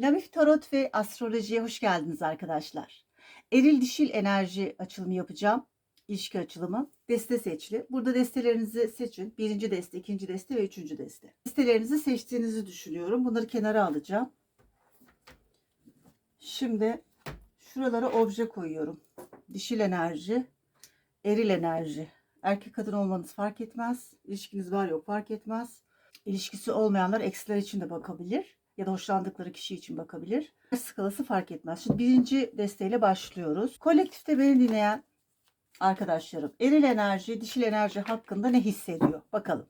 Lamif Tarot ve Astroloji'ye hoş geldiniz arkadaşlar. Eril dişil enerji açılımı yapacağım. İlişki açılımı. Deste seçili. Burada destelerinizi seçin. Birinci deste, ikinci deste ve üçüncü deste. Destelerinizi seçtiğinizi düşünüyorum. Bunları kenara alacağım. Şimdi şuralara obje koyuyorum. Dişil enerji, eril enerji. Erkek kadın olmanız fark etmez. İlişkiniz var yok fark etmez. İlişkisi olmayanlar eksiler için de bakabilir ya da hoşlandıkları kişi için bakabilir. Skalası fark etmez. Şimdi birinci desteğiyle başlıyoruz. Kolektifte beni dinleyen arkadaşlarım eril enerji, dişil enerji hakkında ne hissediyor? Bakalım.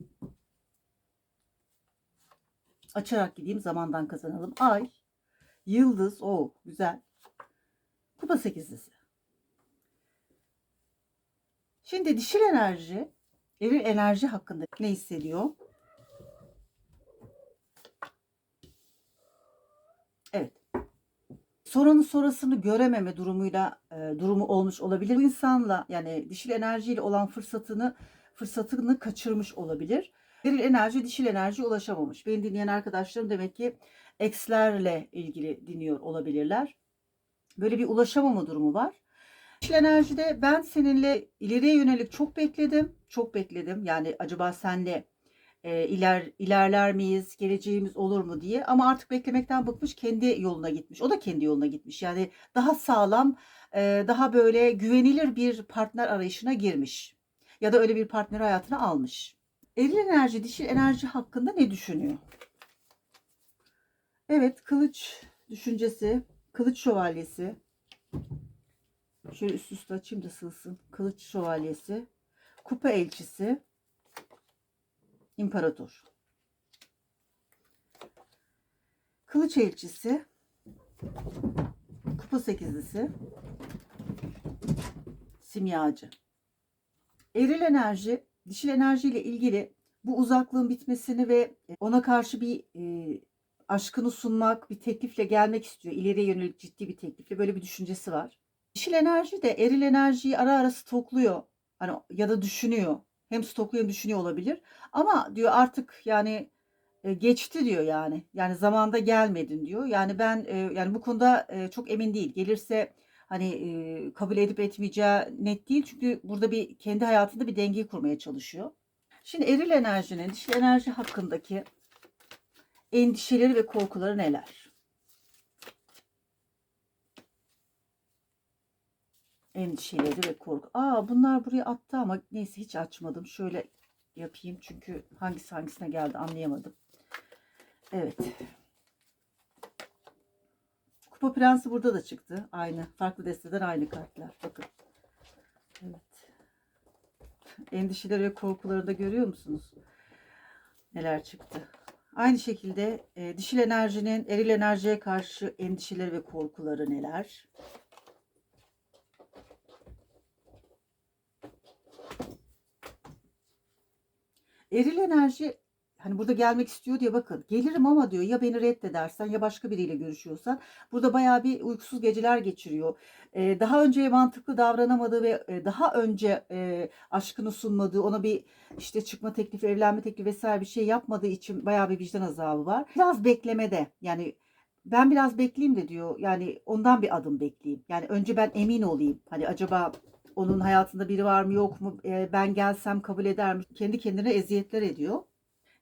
Açarak gideyim zamandan kazanalım. Ay, yıldız, o güzel. Kupa sekizlisi. Şimdi dişil enerji, eril enerji hakkında ne hissediyor? Soranın sonrasını görememe durumuyla e, durumu olmuş olabilir. Bu insanla yani dişil enerjiyle olan fırsatını fırsatını kaçırmış olabilir. Eril enerji dişil enerjiye ulaşamamış. Beni dinleyen arkadaşlarım demek ki ekslerle ilgili dinliyor olabilirler. Böyle bir ulaşamama durumu var. Dişil enerjide ben seninle ileriye yönelik çok bekledim. Çok bekledim. Yani acaba senle e, iler ilerler miyiz, geleceğimiz olur mu diye. Ama artık beklemekten bıkmış, kendi yoluna gitmiş. O da kendi yoluna gitmiş. Yani daha sağlam, e, daha böyle güvenilir bir partner arayışına girmiş. Ya da öyle bir partner hayatına almış. Eril enerji, dişil enerji hakkında ne düşünüyor? Evet, kılıç düşüncesi, kılıç şövalyesi. Şöyle üst üste açayım da sığsın. Kılıç şövalyesi, kupa elçisi, İmparator. Kılıç elçisi. Kupa sekizlisi. Simyacı. Eril enerji, dişil enerji ile ilgili bu uzaklığın bitmesini ve ona karşı bir e, aşkını sunmak, bir teklifle gelmek istiyor. İleriye yönelik ciddi bir teklifle böyle bir düşüncesi var. Dişil enerji de eril enerjiyi ara ara stokluyor. Hani ya da düşünüyor hem stokluyor hem düşünüyor olabilir. Ama diyor artık yani e, geçti diyor yani. Yani zamanda gelmedin diyor. Yani ben e, yani bu konuda e, çok emin değil. Gelirse hani kabul edip etmeyeceği net değil. Çünkü burada bir kendi hayatında bir dengeyi kurmaya çalışıyor. Şimdi eril enerjinin dişil enerji hakkındaki endişeleri ve korkuları neler? Endişeleri ve korku. Aa bunlar buraya attı ama neyse hiç açmadım. Şöyle yapayım çünkü hangisi hangisine geldi anlayamadım. Evet. Kupa Prensi burada da çıktı. Aynı. Farklı desteden aynı kartlar. Bakın. Evet. Endişeleri ve korkuları da görüyor musunuz? Neler çıktı? Aynı şekilde e, dişil enerjinin eril enerjiye karşı endişeleri ve korkuları neler? Eril enerji hani burada gelmek istiyor diye bakın gelirim ama diyor ya beni reddedersen ya başka biriyle görüşüyorsan burada bayağı bir uykusuz geceler geçiriyor. Ee, daha önce mantıklı davranamadığı ve e, daha önce e, aşkını sunmadığı ona bir işte çıkma teklifi evlenme teklifi vesaire bir şey yapmadığı için bayağı bir vicdan azabı var. Biraz beklemede yani ben biraz bekleyeyim de diyor yani ondan bir adım bekleyeyim. Yani önce ben emin olayım hani acaba onun hayatında biri var mı yok mu? E, ben gelsem kabul eder mi? Kendi kendine eziyetler ediyor.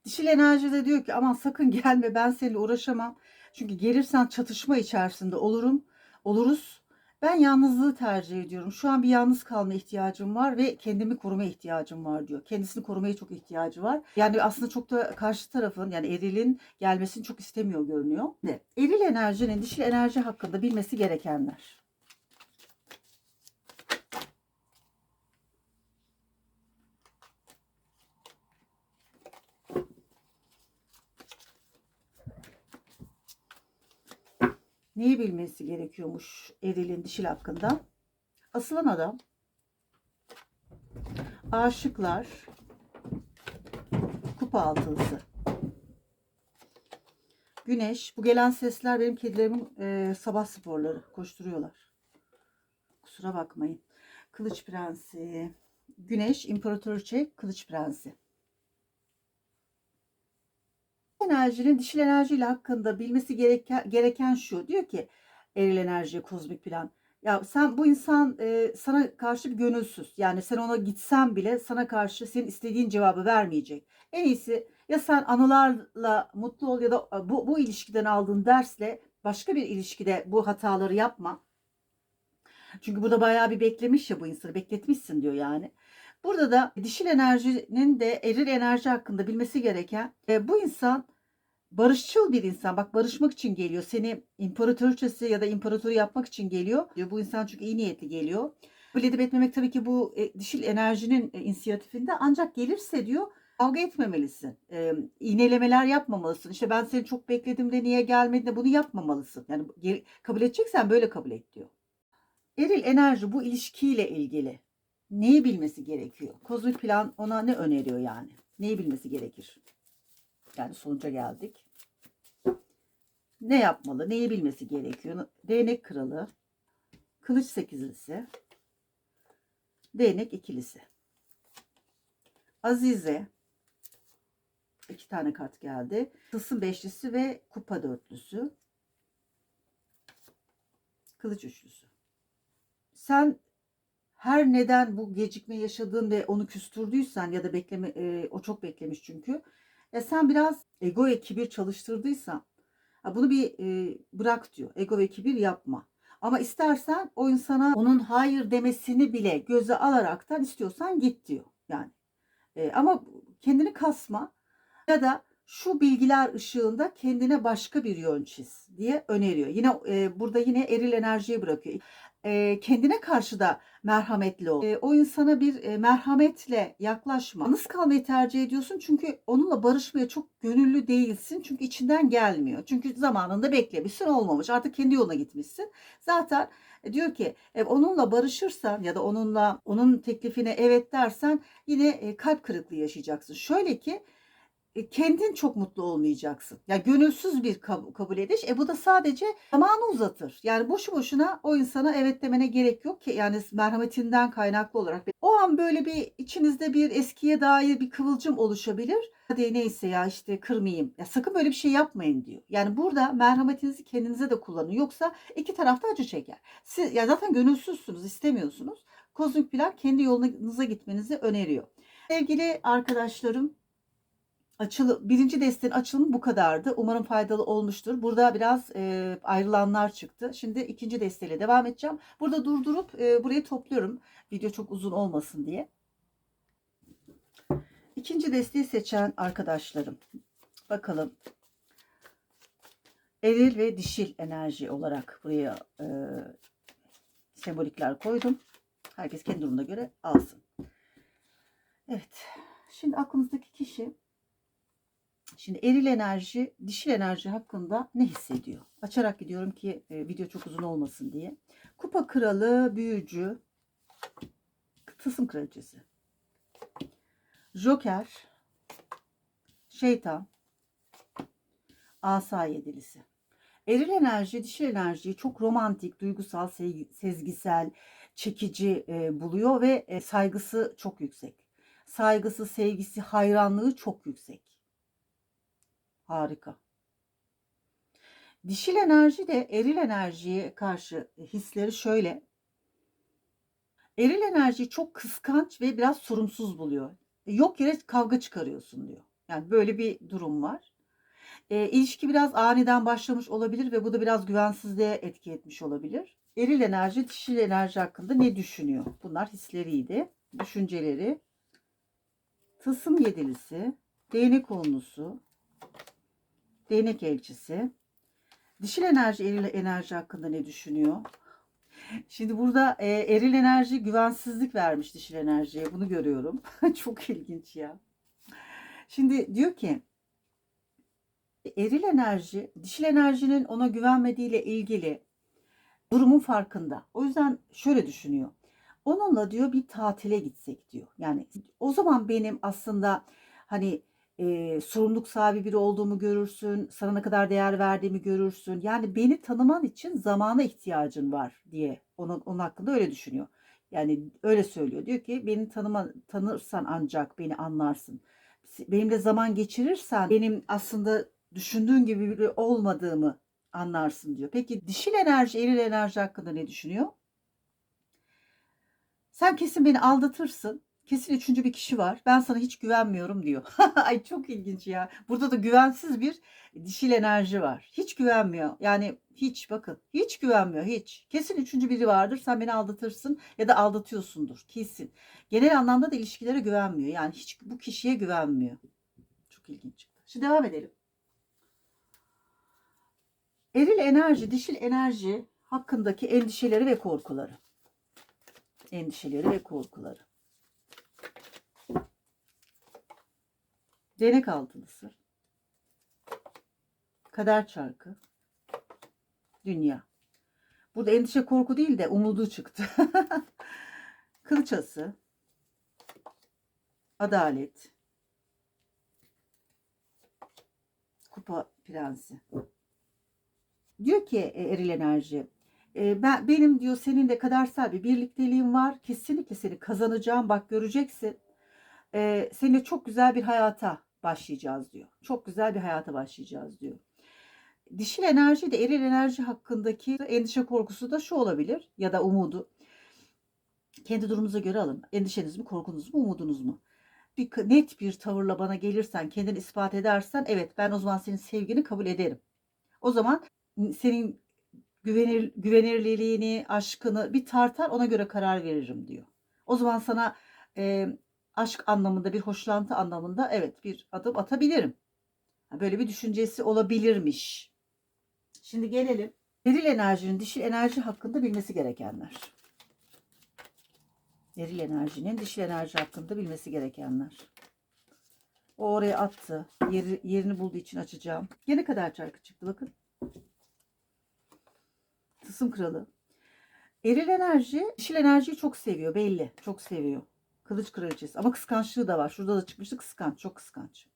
Dişil enerji de diyor ki aman sakın gelme ben seninle uğraşamam. Çünkü gelirsen çatışma içerisinde olurum. Oluruz. Ben yalnızlığı tercih ediyorum. Şu an bir yalnız kalma ihtiyacım var ve kendimi koruma ihtiyacım var diyor. Kendisini korumaya çok ihtiyacı var. Yani aslında çok da karşı tarafın yani erilin gelmesini çok istemiyor görünüyor. Eril enerjinin dişil enerji hakkında bilmesi gerekenler. Neyi bilmesi gerekiyormuş erilin dişil hakkında? Asılan adam, aşıklar, kupa altılısı, güneş. Bu gelen sesler benim kedilerimin e, sabah sporları. Koşturuyorlar. Kusura bakmayın. Kılıç prensi, güneş, imparatoriçe, kılıç prensi. Enerjinin dişil enerjiyle hakkında bilmesi gereken, gereken şu. Diyor ki eril enerji, kozmik plan. Ya sen bu insan e, sana karşı bir gönülsüz. Yani sen ona gitsen bile sana karşı senin istediğin cevabı vermeyecek. En iyisi ya sen anılarla mutlu ol ya da e, bu, bu ilişkiden aldığın dersle başka bir ilişkide bu hataları yapma. Çünkü burada bayağı bir beklemiş ya bu insanı. Bekletmişsin diyor yani. Burada da dişil enerjinin de eril enerji hakkında bilmesi gereken e, bu insan barışçıl bir insan. Bak barışmak için geliyor. Seni imparatoriçesi ya da imparatoru yapmak için geliyor. Bu insan çünkü iyi niyetli geliyor. Kabul edip etmemek tabii ki bu e, dişil enerjinin e, inisiyatifinde ancak gelirse diyor kavga etmemelisin. E, iğnelemeler yapmamalısın. İşte ben seni çok bekledim de niye gelmedin de bunu yapmamalısın. Yani kabul edeceksen böyle kabul et diyor. Eril enerji bu ilişkiyle ilgili. Neyi bilmesi gerekiyor? Kozmik plan ona ne öneriyor yani? Neyi bilmesi gerekir? Yani sonuca geldik. Ne yapmalı? Neyi bilmesi gerekiyor? Değnek kralı, kılıç sekizlisi, değnek ikilisi. Azize, iki tane kart geldi. Tılsım beşlisi ve kupa dörtlüsü. Kılıç üçlüsü. Sen her neden bu gecikme yaşadığın ve onu küstürdüysen ya da bekleme e, o çok beklemiş çünkü. Ya sen biraz ego ve kibir çalıştırdıysan bunu bir e, bırak diyor. Ego ve kibir yapma. Ama istersen o insana onun hayır demesini bile göze alaraktan istiyorsan git diyor. Yani E, ama kendini kasma ya da şu bilgiler ışığında kendine başka bir yön çiz diye öneriyor. Yine e, burada yine eril enerjiyi bırakıyor. Kendine karşı da merhametli ol. O insana bir merhametle yaklaşma. Yalnız kalmayı tercih ediyorsun çünkü onunla barışmaya çok gönüllü değilsin. Çünkü içinden gelmiyor. Çünkü zamanında beklemişsin olmamış. Artık kendi yoluna gitmişsin. Zaten e, diyor ki e, onunla barışırsan ya da onunla onun teklifine evet dersen yine e, kalp kırıklığı yaşayacaksın. Şöyle ki kendin çok mutlu olmayacaksın. Ya gönülsüz bir kab- kabul ediş. E bu da sadece zamanı uzatır. Yani boşu boşuna o insana evet demene gerek yok ki. Yani merhametinden kaynaklı olarak. O an böyle bir içinizde bir eskiye dair bir kıvılcım oluşabilir. Hadi neyse ya işte kırmayayım. Ya sakın böyle bir şey yapmayın diyor. Yani burada merhametinizi kendinize de kullanın. Yoksa iki tarafta acı çeker. Siz ya zaten gönülsüzsünüz, istemiyorsunuz. Kozmik plan kendi yolunuza gitmenizi öneriyor. Sevgili arkadaşlarım açılı, birinci destenin açılımı bu kadardı. Umarım faydalı olmuştur. Burada biraz e, ayrılanlar çıktı. Şimdi ikinci desteyle devam edeceğim. Burada durdurup e, burayı topluyorum. Video çok uzun olmasın diye. İkinci desteği seçen arkadaşlarım. Bakalım. Eril ve dişil enerji olarak buraya e, sembolikler koydum. Herkes kendi durumuna göre alsın. Evet. Şimdi aklınızdaki kişi Şimdi eril enerji, dişil enerji hakkında ne hissediyor? Açarak gidiyorum ki e, video çok uzun olmasın diye. Kupa kralı, büyücü, tılsım kraliçesi. Joker, şeytan, asa yedilisi. Eril enerji, dişil enerjiyi çok romantik, duygusal, se- sezgisel, çekici e, buluyor ve e, saygısı çok yüksek. Saygısı, sevgisi, hayranlığı çok yüksek. Harika. Dişil enerji de eril enerjiye karşı hisleri şöyle. Eril enerjiyi çok kıskanç ve biraz sorumsuz buluyor. E, Yok yere kavga çıkarıyorsun diyor. Yani böyle bir durum var. E, ilişki biraz aniden başlamış olabilir ve bu da biraz güvensizliğe etki etmiş olabilir. Eril enerji, dişil enerji hakkında ne düşünüyor? Bunlar hisleriydi, düşünceleri. Tılsım yedilisi, değnek onlusu, Değnek elçisi. Dişil enerji, eril enerji hakkında ne düşünüyor? Şimdi burada e, eril enerji güvensizlik vermiş dişil enerjiye. Bunu görüyorum. Çok ilginç ya. Şimdi diyor ki eril enerji, dişil enerjinin ona güvenmediğiyle ilgili durumun farkında. O yüzden şöyle düşünüyor. Onunla diyor bir tatile gitsek diyor. Yani o zaman benim aslında hani e, sorumluluk sahibi biri olduğumu görürsün, sana ne kadar değer verdiğimi görürsün. Yani beni tanıman için zamana ihtiyacın var diye onun, onun hakkında öyle düşünüyor. Yani öyle söylüyor. Diyor ki beni tanıma, tanırsan ancak beni anlarsın. Benimle zaman geçirirsen benim aslında düşündüğün gibi biri olmadığımı anlarsın diyor. Peki dişil enerji, eril enerji hakkında ne düşünüyor? Sen kesin beni aldatırsın. Kesin üçüncü bir kişi var. Ben sana hiç güvenmiyorum diyor. Ay çok ilginç ya. Burada da güvensiz bir dişil enerji var. Hiç güvenmiyor. Yani hiç bakın. Hiç güvenmiyor. Hiç. Kesin üçüncü biri vardır. Sen beni aldatırsın ya da aldatıyorsundur. Kesin. Genel anlamda da ilişkilere güvenmiyor. Yani hiç bu kişiye güvenmiyor. Çok ilginç. Şimdi devam edelim. Eril enerji, dişil enerji hakkındaki endişeleri ve korkuları. Endişeleri ve korkuları. Denek altılısı. Kader çarkı. Dünya. Burada endişe korku değil de umudu çıktı. Kılıçası. Adalet. Kupa prensi. Diyor ki e, eril enerji. e, Ben benim diyor seninle kadersel bir birlikteliğim var. Kesinlikle seni kazanacağım. Bak göreceksin. E, seninle çok güzel bir hayata başlayacağız diyor. Çok güzel bir hayata başlayacağız diyor. Dişil enerji de eril enerji hakkındaki endişe korkusu da şu olabilir ya da umudu. Kendi durumunuza göre alın. Endişeniz mi, korkunuz mu, umudunuz mu? Bir net bir tavırla bana gelirsen, kendini ispat edersen evet ben o zaman senin sevgini kabul ederim. O zaman senin güvenir, güvenirliliğini, aşkını bir tartar ona göre karar veririm diyor. O zaman sana e, aşk anlamında bir hoşlantı anlamında evet bir adım atabilirim. Böyle bir düşüncesi olabilirmiş. Şimdi gelelim. Eril enerjinin dişil enerji hakkında bilmesi gerekenler. Eril enerjinin dişil enerji hakkında bilmesi gerekenler. O oraya attı. Yeri, yerini bulduğu için açacağım. Gene kadar çarkı çıktı bakın. Tısım kralı. Eril enerji, dişil enerjiyi çok seviyor belli. Çok seviyor. Kılıç kraliçesi. Ama kıskançlığı da var. Şurada da çıkmıştı kıskanç. Çok kıskanç.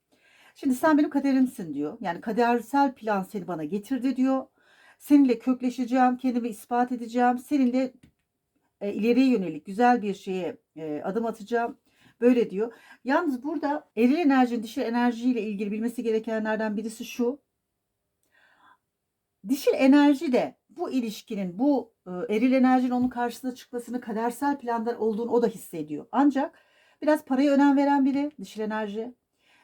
Şimdi sen benim kaderimsin diyor. Yani kadersel plan seni bana getirdi diyor. Seninle kökleşeceğim. Kendimi ispat edeceğim. Seninle e, ileriye yönelik güzel bir şeye e, adım atacağım. Böyle diyor. Yalnız burada eril enerjinin dişil enerjiyle ilgili bilmesi gerekenlerden birisi şu. Dişil enerji de bu ilişkinin, bu e, eril enerjinin onun karşısına çıkmasını kadersel planlar olduğunu o da hissediyor. Ancak biraz paraya önem veren biri dişil enerji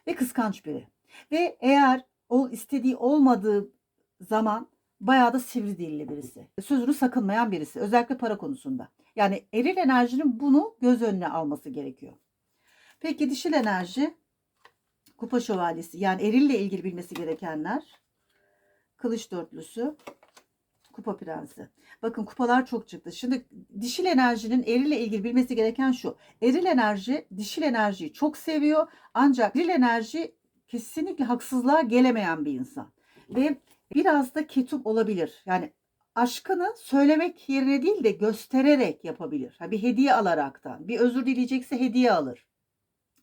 ve kıskanç biri. Ve eğer o istediği olmadığı zaman bayağı da sivri dilli birisi. Sözünü sakınmayan birisi. Özellikle para konusunda. Yani eril enerjinin bunu göz önüne alması gerekiyor. Peki dişil enerji kupa şövalyesi yani erille ilgili bilmesi gerekenler kılıç dörtlüsü kupa prensi. Bakın kupalar çok çıktı. Şimdi dişil enerjinin erille ilgili bilmesi gereken şu. Eril enerji dişil enerjiyi çok seviyor. Ancak eril enerji kesinlikle haksızlığa gelemeyen bir insan. Ve biraz da ketup olabilir. Yani aşkını söylemek yerine değil de göstererek yapabilir. Ha, bir hediye alaraktan. Bir özür dileyecekse hediye alır.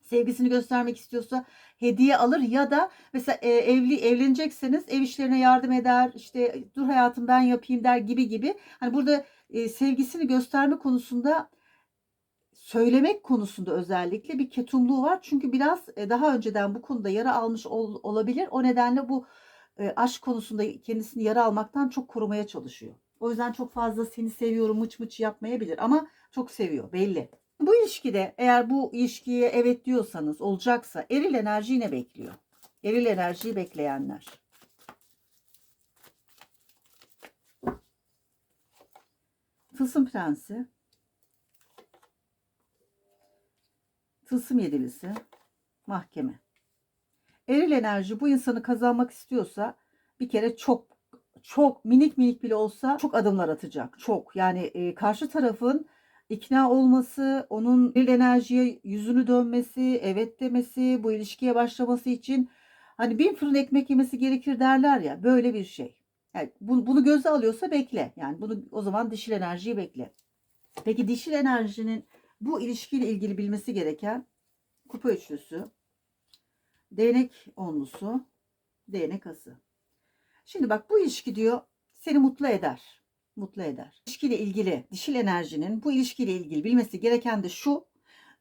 Sevgisini göstermek istiyorsa hediye alır ya da mesela e, evli evlenecekseniz ev işlerine yardım eder. İşte dur hayatım ben yapayım der gibi gibi. Hani burada e, sevgisini gösterme konusunda söylemek konusunda özellikle bir ketumluğu var. Çünkü biraz e, daha önceden bu konuda yara almış ol, olabilir. O nedenle bu aşk konusunda kendisini yara almaktan çok korumaya çalışıyor. O yüzden çok fazla seni seviyorum mıç mıç yapmayabilir ama çok seviyor belli. Bu ilişkide eğer bu ilişkiye evet diyorsanız olacaksa eril enerji ne bekliyor? Eril enerjiyi bekleyenler. Tılsım prensi. Tılsım yedilisi. Mahkeme. Eril enerji bu insanı kazanmak istiyorsa bir kere çok çok minik minik bile olsa çok adımlar atacak. Çok yani e, karşı tarafın ikna olması, onun eril enerjiye yüzünü dönmesi, evet demesi, bu ilişkiye başlaması için hani bin fırın ekmek yemesi gerekir derler ya böyle bir şey. Yani bunu göze alıyorsa bekle. Yani bunu o zaman dişil enerjiyi bekle. Peki dişil enerjinin bu ilişkiyle ilgili bilmesi gereken kupa üçlüsü, değnek onlusu, değnek ası. Şimdi bak bu ilişki diyor seni mutlu eder. Mutlu eder. İlişkiyle ilgili dişil enerjinin bu ilişkiyle ilgili bilmesi gereken de şu.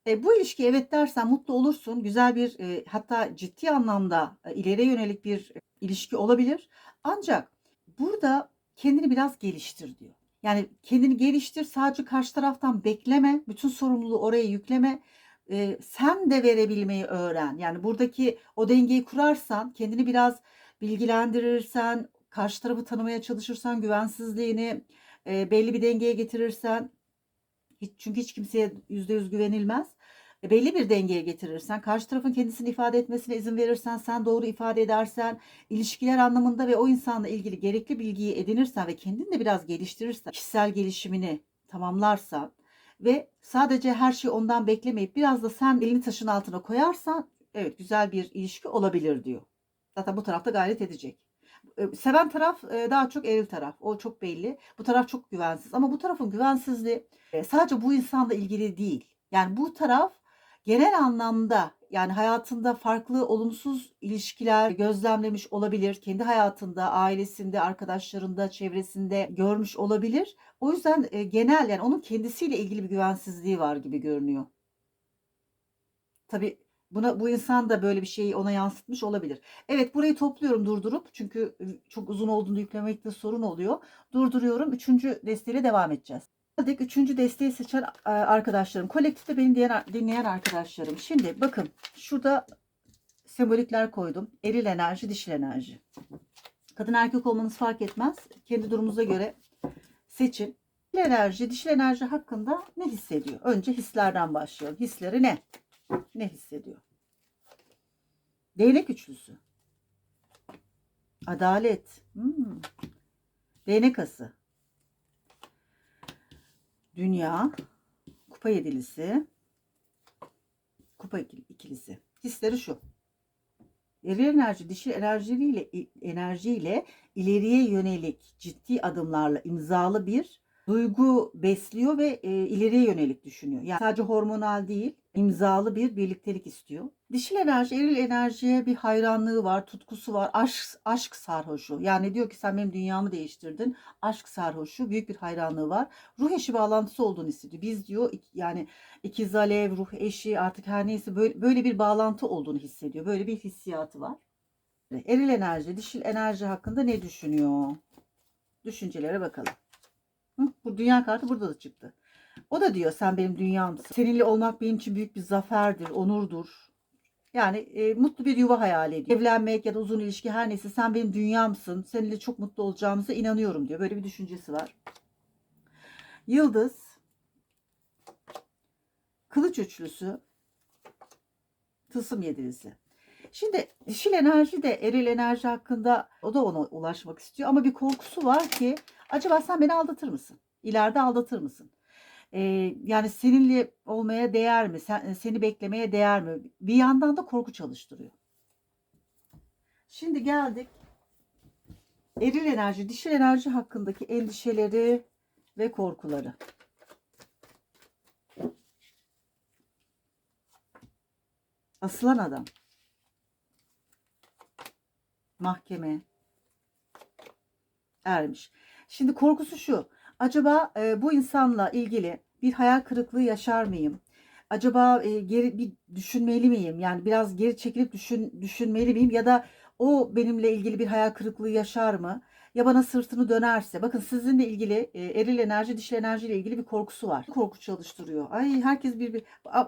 E, bu ilişki evet dersen mutlu olursun. Güzel bir e, hatta ciddi anlamda e, ileriye yönelik bir e, ilişki olabilir. Ancak burada kendini biraz geliştir diyor. Yani kendini geliştir sadece karşı taraftan bekleme. Bütün sorumluluğu oraya yükleme. E, sen de verebilmeyi öğren. Yani buradaki o dengeyi kurarsan kendini biraz bilgilendirirsen karşı tarafı tanımaya çalışırsan güvensizliğini e, belli bir dengeye getirirsen hiç, çünkü hiç kimseye yüzde yüz güvenilmez. E, belli bir dengeye getirirsen, karşı tarafın kendisini ifade etmesine izin verirsen, sen doğru ifade edersen, ilişkiler anlamında ve o insanla ilgili gerekli bilgiyi edinirsen ve kendini de biraz geliştirirsen, kişisel gelişimini tamamlarsan ve sadece her şeyi ondan beklemeyip biraz da sen elini taşın altına koyarsan evet güzel bir ilişki olabilir diyor. Zaten bu tarafta gayret edecek. Seven taraf daha çok eril taraf. O çok belli. Bu taraf çok güvensiz. Ama bu tarafın güvensizliği e, sadece bu insanla ilgili değil. Yani bu taraf genel anlamda yani hayatında farklı olumsuz ilişkiler gözlemlemiş olabilir. Kendi hayatında, ailesinde, arkadaşlarında, çevresinde görmüş olabilir. O yüzden e, genel yani onun kendisiyle ilgili bir güvensizliği var gibi görünüyor. Tabii buna bu insan da böyle bir şeyi ona yansıtmış olabilir. Evet burayı topluyorum durdurup çünkü çok uzun olduğunu yüklemekte sorun oluyor. Durduruyorum. Üçüncü desteğiyle devam edeceğiz. Geldik üçüncü desteği seçen arkadaşlarım. Kolektifte beni dinleyen arkadaşlarım. Şimdi bakın şurada sembolikler koydum. Eril enerji, dişil enerji. Kadın erkek olmanız fark etmez. Kendi durumunuza göre seçin. Dişil enerji, dişil enerji hakkında ne hissediyor? Önce hislerden başlayalım. Hisleri ne? Ne hissediyor? Değnek üçlüsü. Adalet. Hmm. Değnek ası. Dünya. Kupa yedilisi. Kupa ikil- ikilisi. Hisleri şu. Eril enerji, dişil enerjiyle enerjiyle ileriye yönelik ciddi adımlarla imzalı bir duygu besliyor ve e, ileriye yönelik düşünüyor. Yani sadece hormonal değil, imzalı bir birliktelik istiyor. Dişil enerji, eril enerjiye bir hayranlığı var, tutkusu var. Aşk, aşk sarhoşu. Yani diyor ki sen benim dünyamı değiştirdin. Aşk sarhoşu, büyük bir hayranlığı var. Ruh eşi bağlantısı olduğunu hissediyor. Biz diyor yani ikiz alev, ruh eşi artık her neyse böyle, böyle bir bağlantı olduğunu hissediyor. Böyle bir hissiyatı var. Eril enerji, dişil enerji hakkında ne düşünüyor? Düşüncelere bakalım. Bu dünya kartı burada da çıktı. O da diyor sen benim dünyamsın. Seninle olmak benim için büyük bir zaferdir, onurdur. Yani e, mutlu bir yuva hayal ediyor. Evlenmek ya da uzun ilişki her neyse sen benim dünyamsın. Seninle çok mutlu olacağımıza inanıyorum diyor. Böyle bir düşüncesi var. Yıldız. Kılıç üçlüsü. Tılsım yedilisi. Şimdi dişil enerji de eril enerji hakkında o da ona ulaşmak istiyor. Ama bir korkusu var ki acaba sen beni aldatır mısın? İleride aldatır mısın? Ee, yani seninle olmaya değer mi? Sen, seni beklemeye değer mi? Bir yandan da korku çalıştırıyor. Şimdi geldik eril enerji, dişil enerji hakkındaki endişeleri ve korkuları. Aslan adam. Mahkeme. Ermiş. Şimdi korkusu şu. Acaba e, bu insanla ilgili bir hayal kırıklığı yaşar mıyım? Acaba e, geri bir düşünmeli miyim? Yani biraz geri çekilip düşün, düşünmeli miyim? Ya da o benimle ilgili bir hayal kırıklığı yaşar mı? Ya bana sırtını dönerse. Bakın sizinle ilgili e, eril enerji, dişil enerji ile ilgili bir korkusu var. Korku çalıştırıyor. Ay herkes bir, bir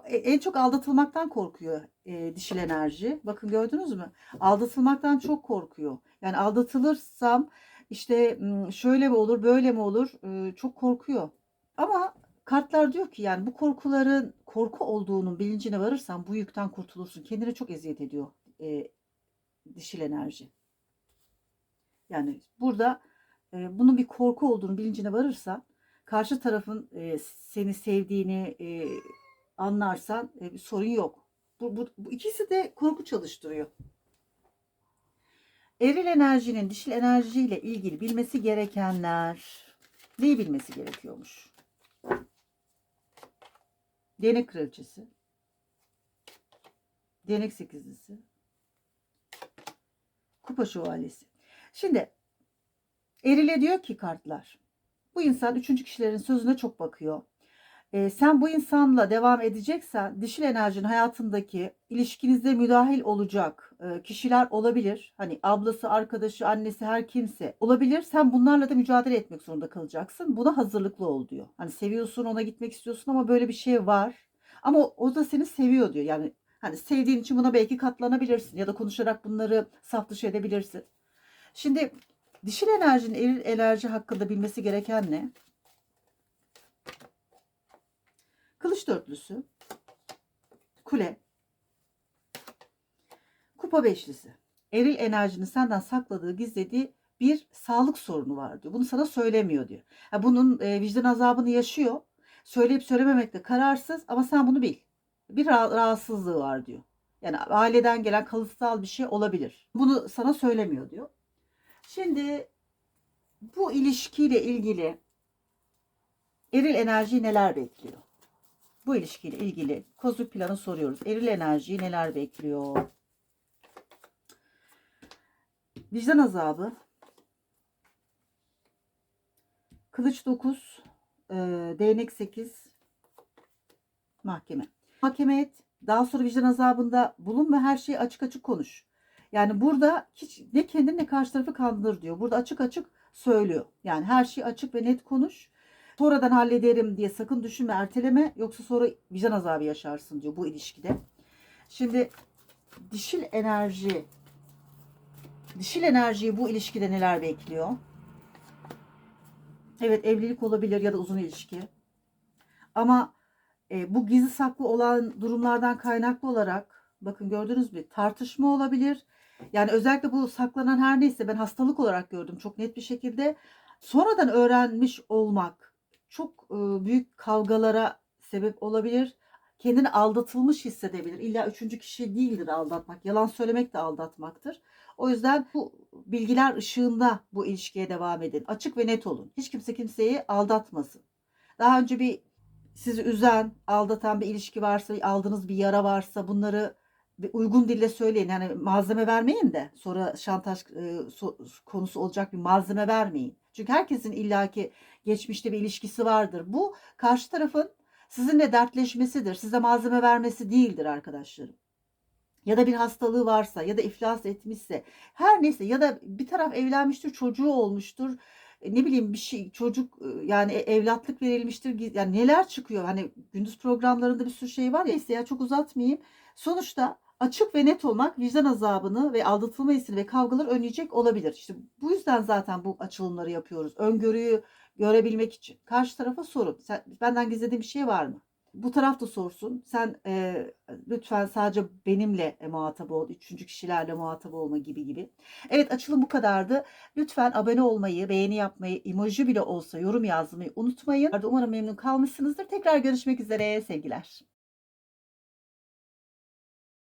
e, en çok aldatılmaktan korkuyor e, dişil enerji. Bakın gördünüz mü? Aldatılmaktan çok korkuyor. Yani aldatılırsam işte şöyle mi olur, böyle mi olur? Çok korkuyor. Ama kartlar diyor ki yani bu korkuların korku olduğunun bilincine varırsan bu yükten kurtulursun. Kendine çok eziyet ediyor e, dişil enerji. Yani burada e, bunun bir korku olduğunu bilincine varırsan karşı tarafın e, seni sevdiğini e, anlarsan e, bir sorun yok. Bu, bu, bu ikisi de korku çalıştırıyor. Eril enerjinin dişil enerjiyle ilgili bilmesi gerekenler neyi bilmesi gerekiyormuş? Değnek kraliçesi. Değnek sekizlisi. Kupa şövalyesi. Şimdi Eril'e diyor ki kartlar. Bu insan üçüncü kişilerin sözüne çok bakıyor. Eee, sen bu insanla devam edeceksen dişil enerjinin hayatındaki ilişkinizde müdahil olacak, eee, kişiler olabilir. Hani ablası, arkadaşı, annesi her kimse olabilir. Sen bunlarla da mücadele etmek zorunda kalacaksın. Buna hazırlıklı ol diyor. Hani seviyorsun, ona gitmek istiyorsun ama böyle bir şey var. Ama o da seni seviyor diyor. Yani hani sevdiğin için buna belki katlanabilirsin ya da konuşarak bunları saf dışı edebilirsin. Şimdi dişil enerjinin eril enerji hakkında bilmesi gereken ne? Kılıç dörtlüsü, kule, kupa beşlisi. Eril enerjinin senden sakladığı, gizlediği bir sağlık sorunu var diyor. Bunu sana söylemiyor diyor. Ha, bunun e, vicdan azabını yaşıyor. Söyleyip söylememekle kararsız ama sen bunu bil. Bir ra- rahatsızlığı var diyor. Yani aileden gelen kalıtsal bir şey olabilir. Bunu sana söylemiyor diyor. Şimdi bu ilişkiyle ilgili eril enerji neler bekliyor? Bu ilişkiyle ilgili kozluk planı soruyoruz. Eril enerjiyi neler bekliyor? Vicdan azabı. Kılıç 9, e, değnek 8, mahkeme. Mahkeme et, daha sonra vicdan azabında bulun ve her şeyi açık açık konuş. Yani burada hiç ne kendini ne karşı tarafı kandır diyor. Burada açık açık söylüyor. Yani her şeyi açık ve net konuş. Sonradan hallederim diye sakın düşünme, erteleme. Yoksa sonra vicdan azabı yaşarsın diyor bu ilişkide. Şimdi dişil enerji, dişil enerjiyi bu ilişkide neler bekliyor? Evet evlilik olabilir ya da uzun ilişki. Ama e, bu gizli saklı olan durumlardan kaynaklı olarak bakın gördünüz mü tartışma olabilir. Yani özellikle bu saklanan her neyse ben hastalık olarak gördüm çok net bir şekilde. Sonradan öğrenmiş olmak çok büyük kavgalara sebep olabilir. Kendini aldatılmış hissedebilir. İlla üçüncü kişi değildir aldatmak. Yalan söylemek de aldatmaktır. O yüzden bu bilgiler ışığında bu ilişkiye devam edin. Açık ve net olun. Hiç kimse kimseyi aldatmasın. Daha önce bir sizi üzen, aldatan bir ilişki varsa, aldığınız bir yara varsa bunları uygun dille söyleyin. Yani malzeme vermeyin de sonra şantaj e, so- konusu olacak bir malzeme vermeyin. Çünkü herkesin illaki geçmişte bir ilişkisi vardır. Bu karşı tarafın sizinle dertleşmesidir. Size malzeme vermesi değildir arkadaşlarım. Ya da bir hastalığı varsa ya da iflas etmişse her neyse ya da bir taraf evlenmiştir çocuğu olmuştur e, ne bileyim bir şey çocuk e, yani e- evlatlık verilmiştir yani neler çıkıyor hani gündüz programlarında bir sürü şey var ya neyse ya çok uzatmayayım sonuçta açık ve net olmak vicdan azabını ve aldatılma hissini ve kavgaları önleyecek olabilir. İşte bu yüzden zaten bu açılımları yapıyoruz. Öngörüyü görebilmek için. Karşı tarafa sorun. Sen, benden gizlediğin bir şey var mı? Bu taraf da sorsun. Sen e, lütfen sadece benimle e, muhatap ol. Üçüncü kişilerle muhatap olma gibi gibi. Evet açılım bu kadardı. Lütfen abone olmayı, beğeni yapmayı, emoji bile olsa yorum yazmayı unutmayın. Umarım memnun kalmışsınızdır. Tekrar görüşmek üzere. Sevgiler.